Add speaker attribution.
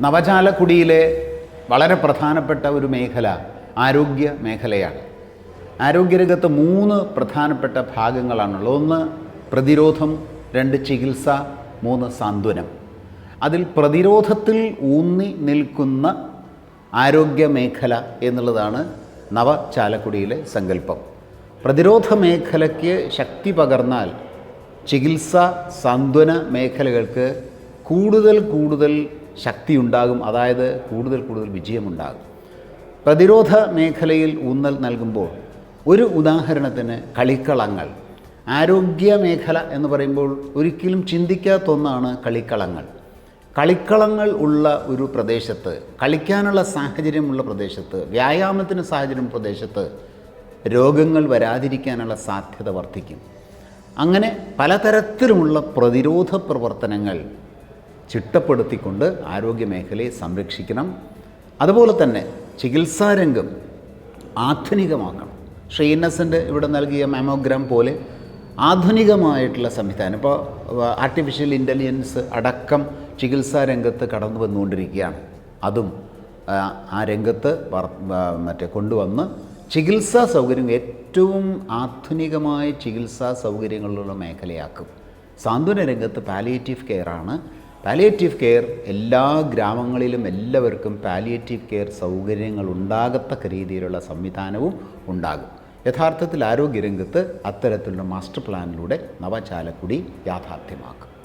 Speaker 1: നവചാലക്കുടിയിലെ വളരെ പ്രധാനപ്പെട്ട ഒരു മേഖല ആരോഗ്യ മേഖലയാണ്. ആരോഗ്യരംഗത്ത് മൂന്ന് പ്രധാനപ്പെട്ട ഭാഗങ്ങളാണുള്ളത്. ഒന്ന് പ്രതിരോധം രണ്ട് ചികിത്സ മൂന്ന് സാന്ത്വനം. അതിൽ പ്രതിരോധത്തിൽ ഊന്നി നിൽക്കുന്ന ആരോഗ്യ മേഖല എന്നുള്ളതാണ് നവചാലക്കുടിയിലെ സങ്കല്പം. പ്രതിരോധ മേഖലയ്ക്ക് ശക്തി പകർന്നാൽ ചികിത്സ സാന്ത്വന മേഖലകൾക്ക് കൂടുതൽ കൂടുതൽ ശക്തി ഉണ്ടാകും അതായത് കൂടുതൽ കൂടുതൽ വിജയമുണ്ടാകും. പ്രതിരോധ മേഖലയിൽ ഊന്നൽ നൽകുമ്പോൾ ഒരു ഉദാഹരണത്തിന് കളിക്കളങ്ങൾ. ആരോഗ്യ മേഖല എന്ന് പറയുമ്പോൾ ഒരിക്കലും ചിന്തിക്കാത്ത ഒന്നാണ് കളിക്കളങ്ങൾ. കളിക്കളങ്ങൾ ഉള്ള ഒരു പ്രദേശത്ത് കളിക്കാനുള്ള സാഹചര്യമുള്ള പ്രദേശത്ത് വ്യായാമത്തിന് സാഹചര്യം പ്രദേശത്ത് രോഗങ്ങൾ വരാതിരിക്കാനുള്ള സാധ്യത വർദ്ധിക്കും. അങ്ങനെ പലതരത്തിലുമുള്ള പ്രതിരോധ പ്രവർത്തനങ്ങൾ ചിട്ടപ്പെടുത്തിക്കൊണ്ട് ആരോഗ്യമേഖലയെ സംരക്ഷിക്കണം. അതുപോലെ തന്നെ ചികിത്സാരംഗം ആധുനികമാക്കണം. ശ്രീ ഇന്നസെന്റ് ഇവിടെ നൽകിയ മാമോഗ്രാം പോലെ ആധുനികമായിട്ടുള്ള സംവിധാനം. ഇപ്പോൾ ആർട്ടിഫിഷ്യൽ ഇന്റലിജൻസ് അടക്കം ചികിത്സാ രംഗത്ത് കടന്നു വന്നുകൊണ്ടിരിക്കുകയാണ്. അതും ആ, രംഗത്ത് മറ്റേ കൊണ്ടുവന്ന് ചികിത്സാ സൗകര്യം ഏറ്റവും ആധുനികമായ ചികിത്സാ സൗകര്യങ്ങളുള്ള മേഖലയാക്കും. സാന്ത്വന രംഗത്ത് പാലിയേറ്റീവ് കെയറാണ് പാലിയേറ്റീവ് കെയർ എല്ലാ ഗ്രാമങ്ങളിലും എല്ലാവർക്കും പാലിയേറ്റീവ് കെയർ സൗകര്യങ്ങൾ ഉണ്ടാകത്തക്ക രീതിയിലുള്ള സംവിധാനവും ഉണ്ടാകും. യഥാർത്ഥത്തിൽ ആരോഗ്യരംഗത്ത് അത്തരത്തിലുള്ള മാസ്റ്റർ പ്ലാനിലൂടെ നവചാലക്കുടി യാഥാർത്ഥ്യമാക്കും.